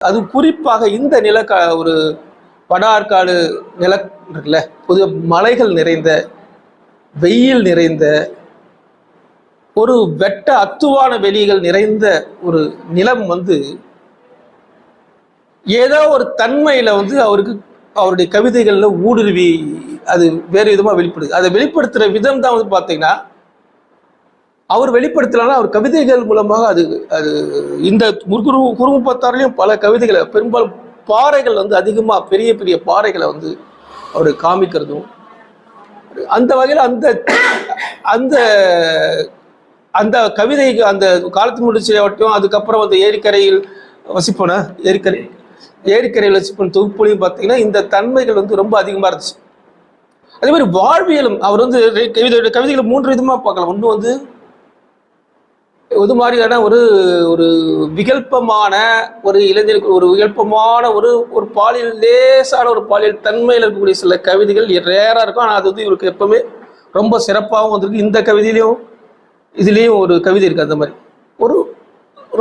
அது குறிப்பாக இந்த நில ஒரு வட ஆற்காடு நில இருக்குல்ல பொது மலைகள் நிறைந்த வெயில் நிறைந்த ஒரு வெட்ட அத்துவான வெளிகள் நிறைந்த ஒரு நிலம் வந்து ஏதோ ஒரு தன்மையில் வந்து அவருக்கு அவருடைய கவிதைகளில் ஊடுருவி அது வேறு விதமாக வெளிப்படுது. அதை வெளிப்படுத்துகிற விதம் தான் வந்து பார்த்தீங்கன்னா அவர் வெளிப்படுத்தலாம் அவர் கவிதைகள் மூலமாக அது அது இந்த குரு குறும்பத்தாரிலையும் பல கவிதைகளை பெரும்பாலும் பாறைகள் வந்து அதிகமாக பெரிய பெரிய பாறைகளை வந்து அவர் காமிக்கிறதும். அந்த வகையில் அந்த அந்த அந்த கவிதைக்கு அந்த காலத்து முடிச்சாவட்டும் அதுக்கப்புறம் அந்த ஏரிக்கரையில் வசிப்பன ஏரிக்கரை ஏரிக்கரையில் வசிப்பன் தொகுப்புலையும் பார்த்தீங்கன்னா இந்த தன்மைகள் வந்து ரொம்ப அதிகமாக இருந்துச்சு. அதே மாதிரி வாழ்வியலும் அவர் வந்து கவிதையோட கவிதைகளை மூன்று விதமாக பார்க்கலாம். ஒன்று வந்து இது மாதிரியான ஒரு ஒரு விகல்பமான ஒரு இளைஞருக்கு ஒரு விகல்பமான ஒரு ஒரு பாலியல் லேசான ஒரு பாலியல் தன்மையில் இருக்கக்கூடிய சில கவிதைகள் ரேராக இருக்கும். ஆனால் அது வந்து இவருக்கு எப்பவுமே ரொம்ப சிறப்பாகவும் வந்திருக்கு. இந்த கவிதையிலையும் இதுலேயும் ஒரு கவிதை இருக்கு. அந்த மாதிரி. ஒரு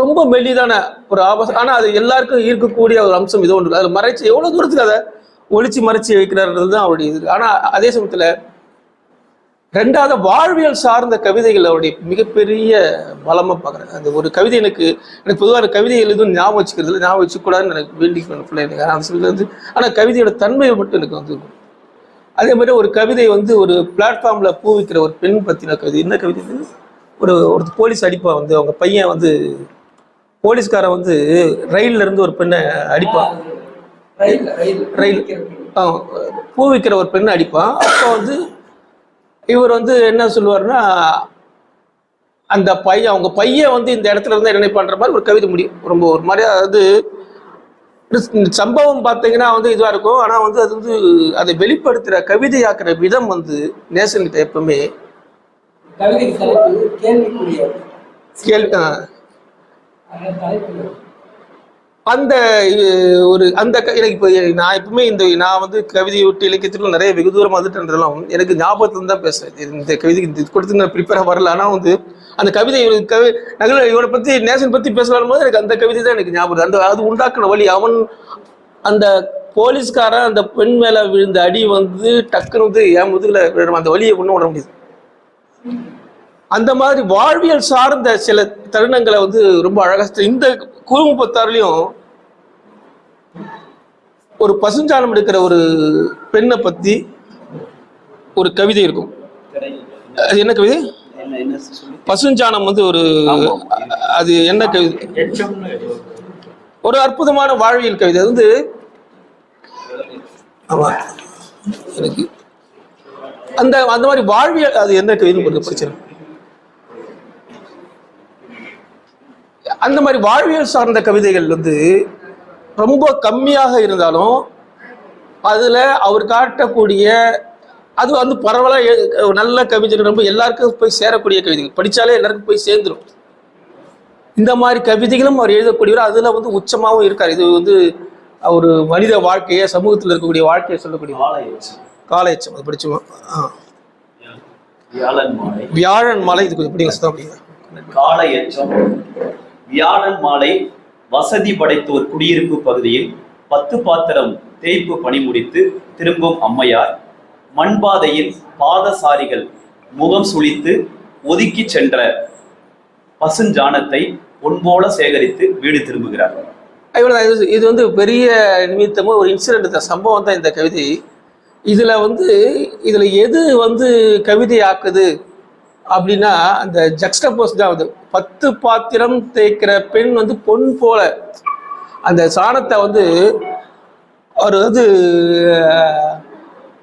ரொம்ப மெல்லிதான ஒரு ஆபாசம் ஆனால் அது எல்லாருக்கும் இருக்கக்கூடிய ஒரு அம்சம் இது ஒன்று. அதில் மறைச்சு எவ்வளோ தூரத்துக்கு அதை ஒழிச்சு மறைச்சு வைக்கிறார்கள் தான் அவருடைய இது. ஆனால் அதே சமயத்தில் ரெண்டாவது வாழ்வியல் சார்ந்த கவிதைகள் அவருடைய மிகப்பெரிய பலமா பார்க்குறேன். அந்த ஒரு கவிதை எனக்கு எனக்கு பொதுவாக கவிதைகள் எதுவும் ஞாபகம் வச்சுக்கிறது இல்லை. ஞாபகம் வச்சுக்கூடாதுன்னு எனக்கு வேண்டிக்கணும் பிள்ளைங்க அந்த சமயத்தில் வந்து ஆனால் கவிதையோட தன்மையை மட்டும் எனக்கு வந்து இருக்கும். அதே மாதிரி ஒரு கவிதை வந்து ஒரு பிளாட்ஃபார்மில் பூ விற்கிற ஒரு பெண் பற்றின கவிதை. என்ன கவிதை இது? ஒரு ஒரு போலீஸ் அடிப்பா வந்து அவங்க பையன் வந்து போலீஸ்காரன் வந்து ரயில்ல இருந்து ஒரு பெண்ணை அடிப்பான் ரயில் ரயில் பூ விற்கிற ஒரு பெண்ணை அடிப்பான் அப்போ வந்து இவர் வந்து என்ன சொல்லுவாருன்னா அந்த பையன் அவங்க பையன் வந்து இந்த இடத்துல இருந்து என்ன பண்ற மாதிரி ஒரு கவிதை முடியும் ரொம்ப ஒரு மாதிரி அதாவது சம்பவம் பார்த்தீங்கன்னா வந்து இதுவாக இருக்கும். ஆனால் வந்து அது வந்து அதை வெளிப்படுத்துகிற கவிதையாக்குற விதம் வந்து நேசன் கிட்ட எப்பவுமே கேள்வி அந்த ஒரு அந்த க- எனக்கு இப்போ நான் எப்பவுமே இந்த நான் வந்து கவிதை விட்டு இலக்கியத்துக்குள்ள நிறைய வெகு தூரம் வந்துட்டுன்றதெல்லாம் எனக்கு ஞாபகத்துல தான் பேசுறேன். இந்த கவிதைக்கு இது கொடுத்து நான் ப்ரிப்பேராக வரல. ஆனால் வந்து அந்த கவிதை இவனுக்கு கவி நகல இவனை பத்தி நேசன் பத்தி பேசலாம் போது எனக்கு அந்த கவிதை தான் எனக்கு ஞாபகம் அந்த அது உண்டாக்குன வழி அவன் அந்த போலீஸ்காரன் அந்த பெண் மேல விழுந்த அடி வந்து டக்குன்னு வந்து என் முதுகுல விழும் அந்த வழியை ஒன்றும் விட முடியுது. அந்த மாதிரி வாழ்வியல் சார்ந்த சில தருணங்களை வந்து ரொம்ப அழகா இந்த குறும்பத்தாறுலையும் ஒரு பசுஞ்சாலம் எடுக்கிற ஒரு பெண்ணை பத்தி ஒரு கவிதை இருக்கும். அது என்ன கவிதை? பசுஞ்சானம் பசுஞ்சாணம் வந்து ஒரு அது என்ன கவிதை? ஒரு அற்புதமான வாழ்வியல் கவிதை. அது வந்து ஆமாம் எனக்கு அந்த அந்த மாதிரி வாழ்வியல் அது என்ன கவிதை கொஞ்சம் பிரச்சனை அந்த மாதிரி வாழ்வியல் சார்ந்த கவிதைகள் வந்து ரொம்ப கம்மியாக இருந்தாலும் அதுல அவர் காட்டக்கூடிய அது வந்து பரவலாக நல்ல கவிதைகள் ரொம்ப எல்லாருக்கும் போய் சேரக்கூடிய கவிதைகள். படிச்சாலே எல்லாருக்கும் போய் சேர்ந்துரும். இந்த மாதிரி கவிதைகளும் அவர் எழுதக்கூடியவர் அதுல வந்து உச்சமாவும் இருக்கார். இது வந்து ஒரு மனித வாழ்க்கையை சமூகத்தில் இருக்கக்கூடிய வாழ்க்கையை சொல்லக்கூடிய மாலை எச்சம் கால எச்சம் அது படிச்சுமா ஆ. வியாழன் மாலை இது கொஞ்சம் படிங்க சுத்தம் அப்படிங்க காலை எச்சம் வியாழன் மாலை வசதி படைத்த ஒரு குடியிருப்பு பகுதியில் பத்து பாத்திரம் தேய்ப்பு பணி முடித்து திரும்பும் அம்மையார் மண்பாதையில் பாதசாரிகள் முகம் சுழித்து ஒதுக்கி சென்ற பசுஞ்சாணத்தை பொன்போல சேகரித்து வீடு திரும்புகிறார். இது இது வந்து பெரிய நிமித்தமோ ஒரு இன்சிடென்ட் சம்பவம் தான் இந்த கவிதை. இதுல வந்து இதுல எது வந்து கவிதை ஆக்குது அப்படின்னா அந்த ஜக்ஸ்டபோஸ் தான் ஆகுது. பத்து பாத்திரம் தேய்க்கிற பெண் வந்து பொன் போல. அந்த சாணத்தை வந்து அவர் வந்து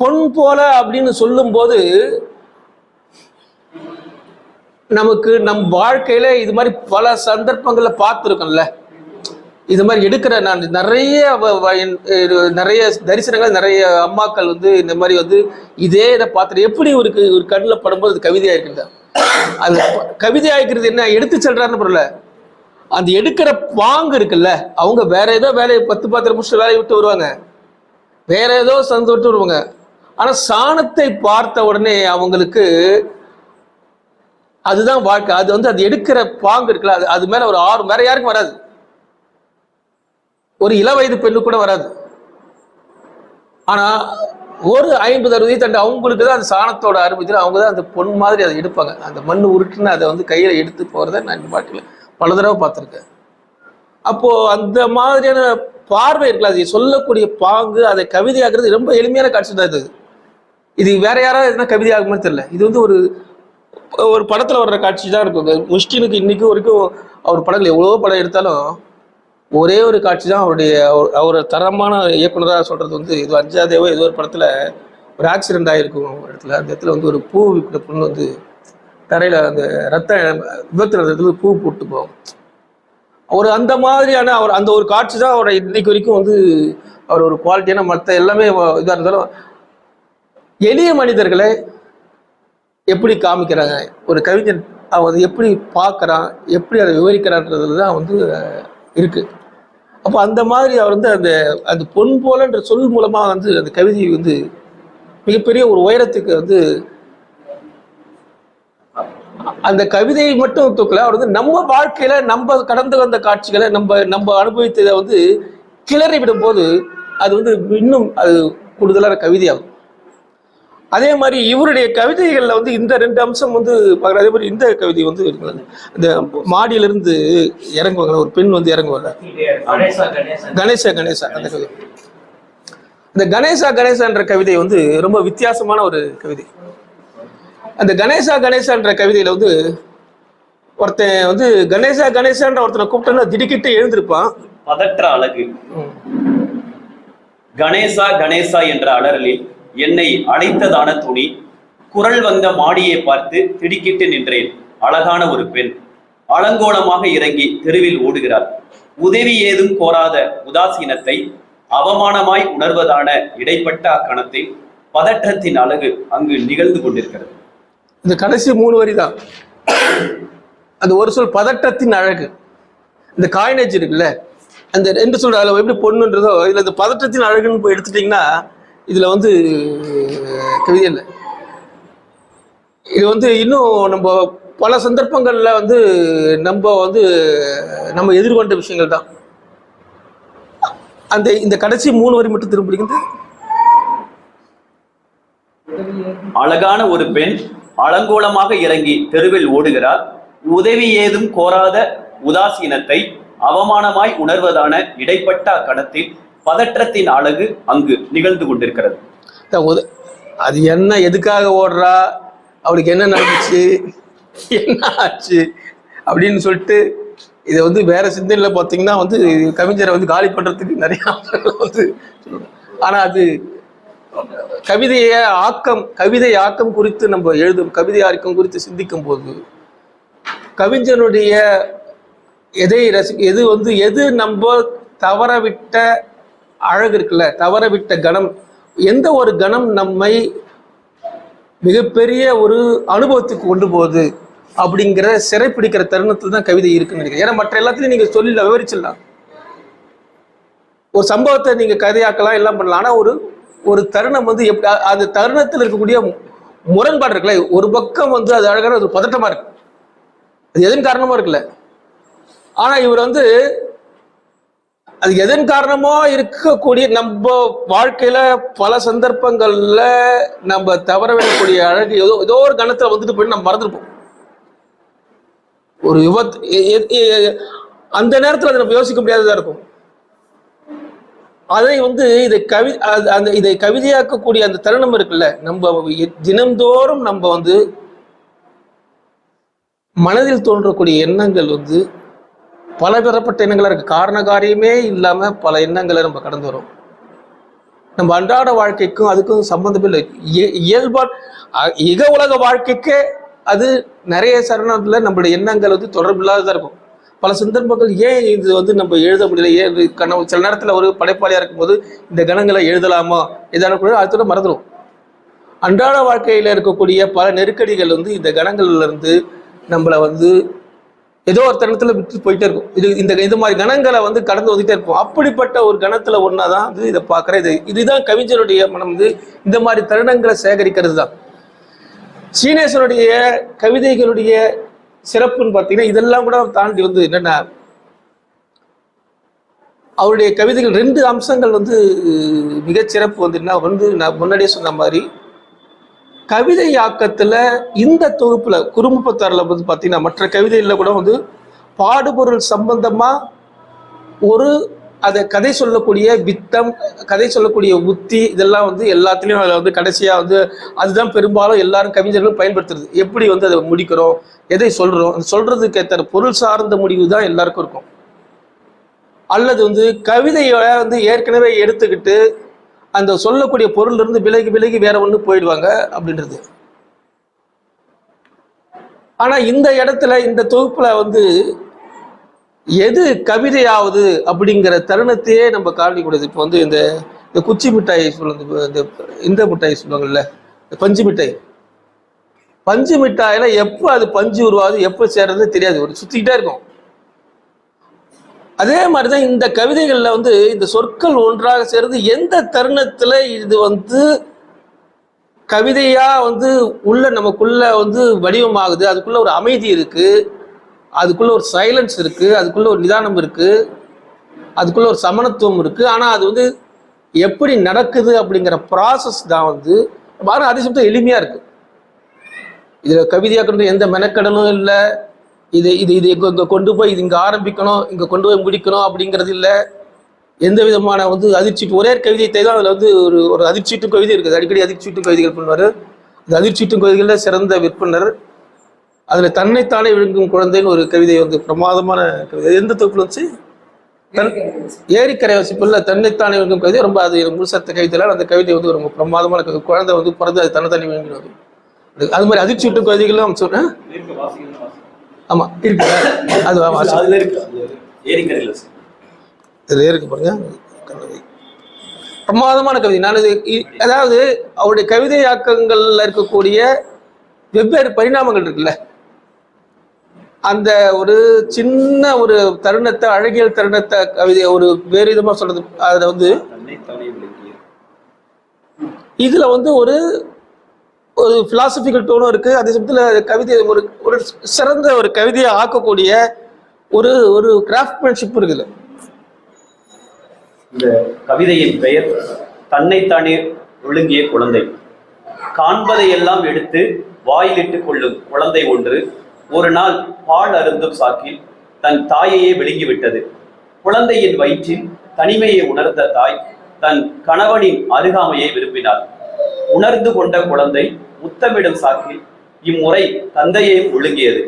பொன் போல அப்படின்னு சொல்லும்போது நமக்கு நம் வாழ்க்கையில இது மாதிரி பல சந்தர்ப்பங்களில் பார்த்துருக்கோம்ல. இது மாதிரி எடுக்கிற நான் நிறைய நிறைய தரிசனங்கள் நிறைய அம்மாக்கள் வந்து இந்த மாதிரி வந்து இதே இதை பார்த்துட்டு எப்படி ஒரு ஒரு கண்ணில் படும்போது அது கவிதையாக இருக்குது அது கவிதையாக இருக்கிறது என்ன? எடுத்து செல்றாருன்னு பொருள். அந்த எடுக்கிற பாங்கு இருக்குல்ல அவங்க வேற ஏதோ வேலையை பத்து பாத்திரம் முடிச்சுட்டு வேலையை விட்டு வருவாங்க. வேற ஏதோ சந்து விட்டு வருவாங்க. ஆனால் சாணத்தை பார்த்த உடனே அவங்களுக்கு அதுதான் வாழ்க்கை. அது வந்து அது எடுக்கிற பாங்கு இருக்குல்ல அது அது மேலே ஒரு ஆர்வம். வேற யாருக்கும் வராது. ஒரு இளவயது பெண்ணு கூட வராது. ஆனா ஒரு ஐம்பது அறுபது தண்டு அவங்களுக்கு தான் அந்த சாணத்தோட அருமை அவங்க தான் அந்த பொன் மாதிரி அதை எடுப்பாங்க. அந்த மண் உருட்டுன்னு அதை வந்து கையில் எடுத்து போகிறத நான் இந்த பாட்டில் பல தடவை பார்த்துருக்கேன். அப்போது அந்த மாதிரியான பார்வை இருக்குல்ல அது சொல்லக்கூடிய பாங்கு அதை கவிதையாக்குறது ரொம்ப எளிமையான காட்சி தான் இது. இது வேற யாராவது எதுனா கவிதை ஆகுமான்னு தெரியல. இது வந்து ஒரு ஒரு படத்தில் வர்ற காட்சி தான் இருக்கும். முஷ்டினுக்கு இன்னைக்கு வரைக்கும் அவர் படங்கள் எவ்வளவோ படம் எடுத்தாலும் ஒரே ஒரு காட்சி தான் அவருடைய அவர்- அவர் தரமான இயக்குனராக சொல்கிறது வந்து இது அஞ்சாதேவோ ஏதோ ஒரு படத்தில் ஒரு ஆக்சிடென்ட் ஆகிருக்கும் ஒரு இடத்துல. அந்த இடத்துல வந்து ஒரு பூ விற்கிற பொண்ணு வந்து தரையில் அந்த ரத்த விபத்து இடத்துல பூ போட்டு போகும். அவர் அந்த மாதிரியான அவர் அந்த ஒரு காட்சி தான் அவரை இன்னைக்கு வரைக்கும் வந்து அவர் ஒரு குவாலிட்டியான மற்ற எல்லாமே இதாக இருந்தாலும் எளிய மனிதர்களை எப்படி காமிக்கிறாங்க? ஒரு கவிஞன் அவன் எப்படி பார்க்குறான்? எப்படி அதை விவரிக்கிறான்றதுல தான் வந்து இருக்குது இருக்கு. அப்போ அந்த மாதிரி அவர் வந்து அந்த அந்த பொன் போலன்ற சொல் மூலமாக வந்து அந்த கவிதை வந்து மிகப்பெரிய ஒரு உயரத்துக்கு வந்து அந்த கவிதையை மட்டும் தூக்கல அவர் வந்து நம்ம வாழ்க்கையில நம்ம கடந்து வந்த காட்சிகளை நம்ம நம்ம அனுபவித்ததை வந்து கிளறி விடும் போது அது வந்து இன்னும் அது கூடுதலான கவிதையாகும். அதே மாதிரி இவருடைய கவிதைகளில் வந்து இந்த ரெண்டு அம்சம் வந்து பார்க்குற அதே மாதிரி இந்த கவிதை வந்து இந்த மாடியிலிருந்து இறங்குவாங்க. ஒரு பெண் வந்து இறங்குவாங்க. கணேசா கணேசா அந்த கவிதை. இந்த கணேசா கணேசான்ற கவிதை வந்து ரொம்ப வித்தியாசமான ஒரு கவிதை. அந்த கணேசா கணேசான்ற கவிதையில் வந்து ஒருத்தன் வந்து கணேசா கணேசான்ற ஒருத்தனை கூப்பிட்டோன்னா திடுக்கிட்டு எழுந்திருப்பான். பதற்ற அழகு. கணேசா கணேசா என்ற அலறலில் என்னை அழைத்ததான துணி குரல் வந்த மாடியை பார்த்து திடுக்கிட்டு நின்றேன். அழகான ஒரு பெண். அலங்கோலமாக இறங்கி தெருவில் ஓடுகிறார் உதவி ஏதும் கோராத உதாசீனத்தை அவமானமாய் உணர்வதான இடைப்பட்ட அக்கணத்தில் பதற்றத்தின் அழகு அங்கு நிகழ்ந்து கொண்டிருக்கிறது. இந்த கடைசி மூணு வரி தான் அந்த ஒரு சொல் பதட்டத்தின் அழகு. இந்த காயினேஜ் இருக்குல்ல அந்த ரெண்டு சொல்ற அதில் எப்படி பொண்ணுன்றதோ இதில் இந்த பதட்டத்தின் அழகுன்னு போய் எடுத்துட்டிங்கன்னா இதில் வந்து கவிதை இல்லை இது வந்து இன்னும் நம்ம பல சந்தர்ப்பங்களில் வந்து நம்ம வந்து நம்ம எதிர்கொண்ட விஷயங்கள் தான். அந்த இந்த கடைசி மூணு வரி மட்டும் திரும்ப அழகான ஒரு பெண் அலங்கோலமாக இறங்கி தெருவில் ஓடுகிறார் உதவி ஏதும் கோராத உதாசீனத்தை அவமானமாய் உணர்வதான இடைப்பட்ட கணத்தில் பதற்றத்தின் அழகு அங்கு நிகழ்ந்து கொண்டிருக்கிறது. அது என்ன எதுக்காக ஓடுறா? அவளுக்கு என்ன நடந்துச்சு? என்ன ஆச்சு? அப்படின்னு சொல்லிட்டு இதை வந்து வேற சிந்தனையில் பார்த்தீங்கன்னா வந்து கவிஞரை வந்து காலி பண்ணுறதுக்கு நிறைய வந்து ஆனால் அது கவிதையை ஆக்கம் கவிதை ஆக்கம் குறித்து நம்ம எழுதும் கவிதை ஆக்கம் குறித்து சிந்திக்கும் போது கவிஞனுடைய எதை ரசி எது வந்து எது நம்ம தவறவிட்ட அழகு இருக்குல்ல தவறவிட்ட கணம். எந்த ஒரு கணம் நம்மை மிகப்பெரிய ஒரு அனுபவத்துக்கு கொண்டு போகுது அப்படிங்கிற சிறைப்பிடிக்கிற தருணத்தில் தான் கவிதை இருக்குன்னு நினைக்கிறேன். ஏன்னா மற்ற எல்லாத்துலையும் நீங்க சொல்லல விவரிச்சிடலாம். ஒரு சம்பவத்தை நீங்க கதையாக்கலாம் எல்லாம் பண்ணலாம். ஆனா ஒரு ஒரு தருணம் வந்து எப்படி அந்த தருணத்தில் இருக்கக்கூடிய முரண்பாடு இருக்குல்ல ஒரு பக்கம் வந்து அது அழகான ஒரு பதட்டமா இருக்கு. அது எதுவும் காரணமா இருக்குல்ல. ஆனா இவர் வந்து அது எதன் காரணமா இருக்கக்கூடிய நம்ம வாழ்க்கையில பல சந்தர்ப்பங்கள்ல நம்ம தவற விடக்கூடிய அழகு ஏதோ ஏதோ ஒரு கணத்துல வந்துட்டு போய் நம்ம மறந்துருப்போம். ஒரு யுவத் அந்த நேரத்துல அதை நம்ம யோசிக்க முடியாததா இருக்கும். அதை வந்து இதை கவி அந்த இதை கவிதையாக்கக்கூடிய அந்த தருணம் இருக்குல்ல நம்ம தினந்தோறும் தினம்தோறும் நம்ம வந்து மனதில் தோன்றக்கூடிய எண்ணங்கள் வந்து பல பெறப்பட்ட எண்ணங்களா காரண காரியமே இல்லாமல் பல எண்ணங்களை நம்ம கடந்து வரும் நம்ம அன்றாட வாழ்க்கைக்கும் அதுக்கும் சம்மந்தமே இல்லை. இய- இயல்பா இக உலக வாழ்க்கைக்கே அது நிறைய சரணத்தில் நம்மளுடைய எண்ணங்கள் வந்து தொடர்பில்லாததா இருக்கும். பல சந்தர்ப்பங்கள் ஏன் இது வந்து நம்ம எழுத முடியல? ஏன் இது சில நேரத்தில் ஒரு படைப்பாளியாக இருக்கும்போது இந்த கணங்களை எழுதலாமா? இதான கூட அதோட மறந்துடும் அன்றாட வாழ்க்கையில் இருக்கக்கூடிய பல நெருக்கடிகள் வந்து இந்த கணங்கள்லேருந்து நம்மளை வந்து ஏதோ ஒரு தருணத்தில் விட்டு போயிட்டே இருக்கும். இது இந்த இது மாதிரி கணங்களை வந்து கடந்து வந்துட்டே இருக்கும். அப்படிப்பட்ட ஒரு கணத்தில் ஒன்றா தான் வந்து இதை பார்க்குறேன். இது இதுதான் கவிஞருடைய மனம். வந்து இந்த மாதிரி தருணங்களை சேகரிக்கிறது தான் சீனேசனுடைய கவிதைகளுடைய சிறப்புன்னு பார்த்தீங்கன்னா இதெல்லாம் கூட தாண்டி வந்து என்னென்ன அவருடைய கவிதைகள் ரெண்டு அம்சங்கள் வந்து மிகச்சிறப்பு வந்து என்ன வந்து நான் முன்னாடியே சொன்ன மாதிரி கவிதை ஆக்கத்தில் இந்த தொகுப்பில் குறுமுப்பத்தாறுல வந்து பார்த்தீங்கன்னா மற்ற கவிதைகளில் கூட வந்து பாடுபொருள் சம்பந்தமாக ஒரு அதை கதை சொல்லக்கூடிய வித்தம் கதை சொல்லக்கூடிய உத்தி இதெல்லாம் வந்து எல்லாத்துலேயும் அதில் வந்து கடைசியாக வந்து அதுதான் பெரும்பாலும் எல்லாரும் கவிஞர்களும் பயன்படுத்துறது. எப்படி வந்து அதை முடிக்கிறோம் எதை சொல்கிறோம் அந்த சொல்கிறதுக்கு ஏற்ற பொருள் சார்ந்த முடிவு தான் எல்லாருக்கும் இருக்கும். அல்லது வந்து கவிதையை வந்து ஏற்கனவே எடுத்துக்கிட்டு அந்த சொல்லக்கூடிய பொருள் இருந்து விலகி விலகி வேற ஒன்று போயிடுவாங்க அப்படின்றது. ஆனால் இந்த இடத்துல இந்த தொகுப்பில் வந்து எது கவிதையாவது அப்படிங்கிற தருணத்தையே நம்ம காணிக்கூடாது இப்போ வந்து இந்த இந்த குச்சி மிட்டாய் சொல்லுவது இந்த இந்த மிட்டாய் சொல்லுவாங்கல்ல இந்த பஞ்சு மிட்டாய். பஞ்சு மிட்டாயில் எப்போ அது பஞ்சு உருவாது எப்போ சேர்றது தெரியாது. ஒரு சுற்றிக்கிட்டே இருக்கும். அதே மாதிரி தான் இந்த கவிதைகளில் வந்து இந்த சொற்கள் ஒன்றாக சேர்ந்து எந்த தருணத்தில் இது வந்து கவிதையாக வந்து உள்ள நமக்குள்ள வந்து வடிவமாகுது? அதுக்குள்ள ஒரு அமைதி இருக்குது அதுக்குள்ள ஒரு சைலன்ஸ் இருக்குது அதுக்குள்ள ஒரு நிதானம் இருக்குது அதுக்குள்ள ஒரு சமணத்துவம் இருக்குது ஆனால் அது வந்து எப்படி நடக்குது அப்படிங்கிற ப்ராசஸ் தான் வந்து பாருங்க அதே சமயத்தில் எளிமையாக இருக்குது இதில் கவிதையாக்குறது எந்த மெனக்கடலும் இல்லை. இது இது இது இங்கே இங்கே கொண்டு போய் இது இங்கே ஆரம்பிக்கணும் இங்கே கொண்டு போய் முடிக்கணும் அப்படிங்கிறது இல்லை. எந்த விதமான வந்து அதிர்ச்சிட்டு ஒரே கவிதை தான் அதில் வந்து ஒரு ஒரு அதிர்ச்சிட்டும் கவிதை இருக்குது. அடிக்கடி அதிர்ச்சிட்டும் கவிதைகள் பண்ணுவார். அந்த அதிர்ச்சிட்டும் கவிதைகளில் சிறந்த விற்பனர். அதில் தன்னைத்தானே விழுங்கும் குழந்தைன்னு ஒரு கவிதை வந்து பிரமாதமான கவிதை. எந்த தொகுப்பில் வச்சு தன் ஏரிக்கரை வசிப்பில் தன்னைத்தானே விழுங்கும் கவிதை. ரொம்ப அது முழுசத்த கவிதையில அந்த கவிதை வந்து ரொம்ப பிரமாதமான கவிதை. குழந்தை வந்து பிறந்து அது தன்னைத்தானே விழுங்கிடுவாரு அது மாதிரி அதிர்ச்சிட்டும் கவிதைகளும் சொன்னேன் ஆமா இருக்கு. அது அதுல இருக்கு. இதுல இருக்கு பாருங்க. கவிதை. பிரமாதமான கவிதை. நான் இது அதாவது அவருடைய கவிதையாக்கங்கள்ல இருக்கக்கூடிய வெவ்வேறு பரிணாமங்கள் இருக்குல்ல. அந்த ஒரு சின்ன ஒரு தருணத்தை அழகியல் தருணத்தை கவிதை ஒரு வேறு விதமா சொல்றது அதுல வந்து இதுல வந்து ஒரு ஒரு பிலாசபிக்கல் டோனும் இருக்கு. அதே சமயத்தில் கவிதை ஒரு ஒரு சிறந்த ஒரு கவிதையை ஆக்கக்கூடிய ஒரு ஒரு கிராஃப்ட்மேன்ஷிப் இருக்குது இந்த கவிதையின் பெயர் தன்னைத்தானே ஒழுங்கிய குழந்தை காண்பதையெல்லாம் எடுத்து வாயிலிட்டு கொள்ளும் குழந்தை ஒன்று ஒரு நாள் பால் அருந்தும் சாக்கில் தன் தாயையே விழுங்கிவிட்டது. குழந்தையின் வயிற்றில் தனிமையை உணர்ந்த தாய் தன் கணவனின் அருகாமையை விரும்பினாள். உணர்ந்து கொண்ட குழந்தை முத்தமிடும் சாக்கில் இம்முறை தந்தையை ஒழுங்கியது.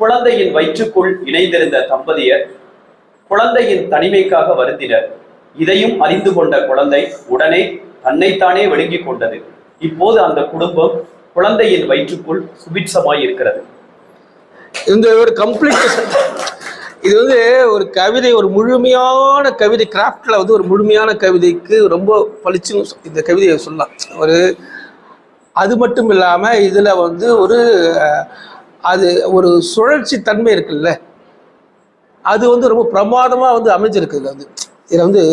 குழந்தையின் வயிற்றுக்குள் இணைந்திருந்த தம்பதியர் குழந்தையின் தனிமைக்காக வருந்தினர் இதையும் அறிந்து கொண்ட குழந்தை உடனே தன்னைத்தானே விழுங்கிக் கொண்டது. இப்போது அந்த குடும்பம் குழந்தையின் வயிற்றுக்குள் சுபிட்சமாய் இருக்கிறது. இந்த ஒரு கம்ப்ளீட் இது வந்து ஒரு கவிதை ஒரு முழுமையான கவிதை கிராஃப்ட்ல வந்து ஒரு முழுமையான கவிதைக்கு ரொம்ப பளிச்சுன்னு இந்த கவிதையை சொல்லலாம். ஒரு அது மட்டும் இல்லாமல் இதில் வந்து ஒரு அது ஒரு சுழற்சி தன்மை இருக்குல்ல. அது வந்து ரொம்ப பிரமாதமாக வந்து அமைஞ்சிருக்கு அது. வந்து வந்து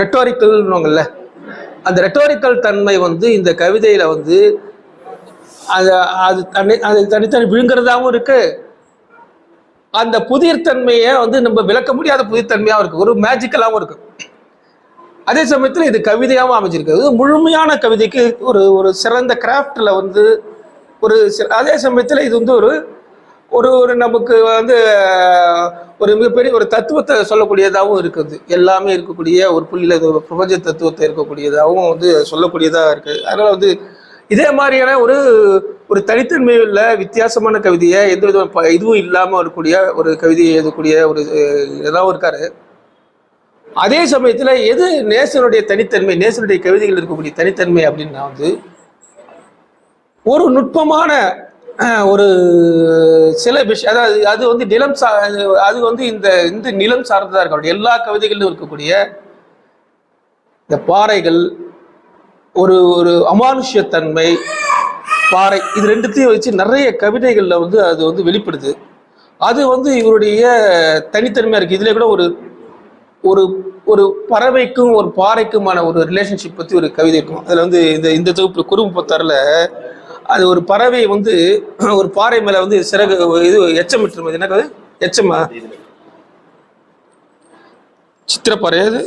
ரெட்டோரிக்கல்னுவாங்கல்ல அந்த ரெட்டோரிக்கல் தன்மை வந்து இந்த கவிதையில் வந்து அது அது தனி அது தனித்தனி விழுங்குறதாகவும் இருக்குது அந்த புதிர்த்தன்மையை வந்து நம்ம விளக்க முடியாத புதிர்த்தன்மையாகவும் இருக்குது ஒரு மேஜிக்கலாகவும் இருக்குது அதே சமயத்தில் இது கவிதையாகவும் அமைஞ்சிருக்கிறது. முழுமையான கவிதைக்கு ஒரு ஒரு சிறந்த கிராஃப்டில் வந்து ஒரு அதே சமயத்தில் இது வந்து ஒரு ஒரு ஒரு நமக்கு வந்து ஒரு மிகப்பெரிய ஒரு தத்துவத்தை சொல்லக்கூடியதாகவும் இருக்குது. எல்லாமே இருக்கக்கூடிய ஒரு புள்ளியில் ஒரு பிரபஞ்ச தத்துவத்தை இருக்கக்கூடியதாகவும் வந்து சொல்லக்கூடியதாக இருக்குது அதனால் வந்து இதே மாதிரியான ஒரு ஒரு தனித்தன்மை உள்ள வித்தியாசமான கவிதையை எந்த விதமான இதுவும் இல்லாமல் இருக்கக்கூடிய ஒரு கவிதையை எழுதக்கூடிய ஒரு இதாகவும் இருக்காரு? அதே சமயத்தில் எது நேசனுடைய தனித்தன்மை நேசனுடைய கவிதைகள் இருக்கக்கூடிய தனித்தன்மை அப்படின்னா வந்து ஒரு நுட்பமான ஒரு சில விஷயம் அதாவது அது வந்து நிலம் சா அது வந்து இந்த இந்த நிலம் சார்ந்ததாக இருக்கக்கூடிய எல்லா கவிதைகளிலும் இருக்கக்கூடிய இந்த பாறைகள் ஒரு ஒரு அமானுஷ்யத்தன்மை பாறை இது ரெண்டுத்தையும் வச்சு நிறைய கவிதைகளில் வந்து அது வந்து வெளிப்படுது. அது வந்து இவருடைய தனித்தன்மையாக இருக்குது இதில் கூட ஒரு ஒரு ஒரு பறவைக்கும் ஒரு பாறைக்குமான ஒரு ரிலேஷன்ஷிப் பற்றி ஒரு கவிதை இருக்கும். அதில் வந்து இந்த இந்த தொகுப்பு குறும்புத்தாரில் அது ஒரு பறவை வந்து ஒரு பாறை மேலே வந்து சிறகு இது எச்சம் எச்சமிட்டு என்ன கவிதை எச்சமா? சித்திரப்பறையாது